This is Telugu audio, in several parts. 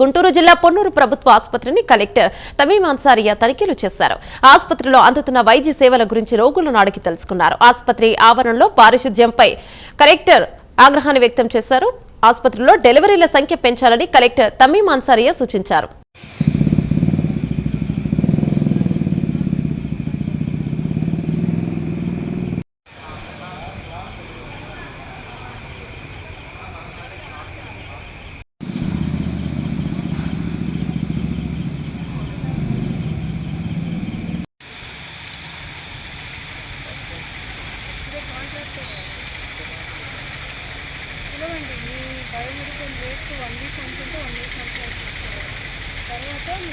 గుంటూరు జిల్లా పొన్నూరు ప్రభుత్వ ఆసుపత్రిని కలెక్టర్ తమీం అన్సారియా తనిఖీలు చేశారు. ఆసుపత్రిలో అందుతున్న వైద్య సేవల గురించి రోగులను అడిగి తెలుసుకున్నారు. ఆసుపత్రి ఆవరణలో పారిశుధ్యంపై కలెక్టర్ ఆగ్రహాన్ని వ్యక్తం చేశారు. ఆసుపత్రిలో డెలివరీల సంఖ్య పెంచాలని కలెక్టర్ తమీం అన్సారియా సూచించారు. పిలవండి మీ బయోమెడికల్ వేస్ట్ వన్ వీక్ అనుకుంటే వన్ వీక్ వరకు తర్వాత మీ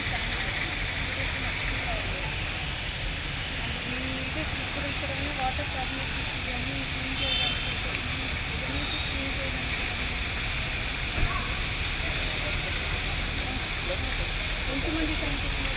మీ ఇది ఇప్పుడు ఇక్కడ వాటర్ క్యాబినెట్ ఇవన్నీ క్లీన్ చేయడానికి ఇవన్నీ క్లీన్ చేయడానికి ఎంతమంది టైం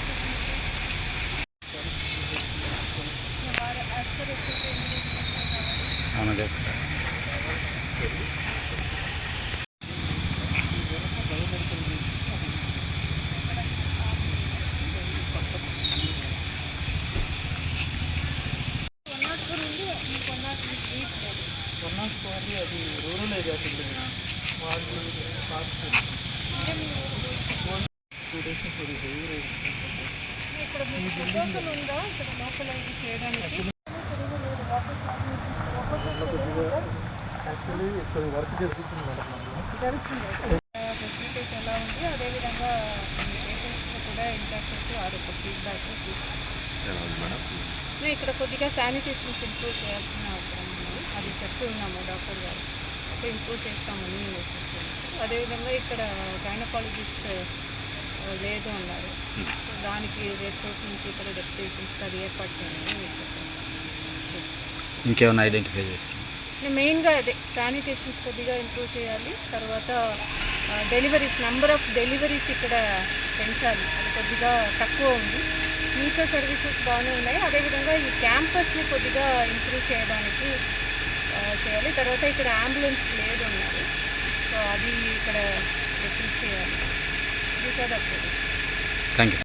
ఫోర్ అది రూరల్ ఏరియా ఉంటుంది వాళ్ళు టూ డేస్ హెవీ ఇక్కడ ఉందా? ఇక్కడ చేయడానికి? యాక్చువల్లీ ఇక్కడ వర్క్ జరుగుతుంది మేడం. ఫెసిలిటీస్ ఎలా ఉంది? అదేవిధంగా పేషెంట్స్తో కూడా ఇంటర్ఫేస్ వారి యొక్క ఫీడ్బ్యాక్ తీసుకుంటాం. ఇక్కడ కొద్దిగా శానిటేషన్స్ ఇంప్రూవ్ చేయాల్సిన అవసరం అది చెప్తూ ఉన్నాము డాక్టర్ గారు. సో ఇంప్రూవ్ చేస్తామని అదేవిధంగా ఇక్కడ గైనకాలజిస్ట్ లేదు అన్నారు. సో దానికి రేపు చోటు నుంచి ఇక్కడ డెప్యుటేషన్స్ అది ఏర్పాటు చేయాలని ఇంకేమైనా ఐడెంటిఫై చేస్తారు మెయిన్గా అదే శానిటేషన్స్ కొద్దిగా ఇంప్రూవ్ చేయాలి. తర్వాత డెలివరీస్ నెంబర్ ఆఫ్ డెలివరీస్ ఇక్కడ పెంచాలి. అది కొద్దిగా తక్కువ ఉంది. మిగతా సర్వీసెస్ బాగానే ఉన్నాయి. అదేవిధంగా ఈ క్యాంపస్ని కొద్దిగా ఇంప్రూవ్ చేయడానికి చేయాలి. తర్వాత ఇక్కడ అంబులెన్స్ లేదు అన్నారు. సో అది ఇక్కడ రిపీట్ చేయాలి. These are thank you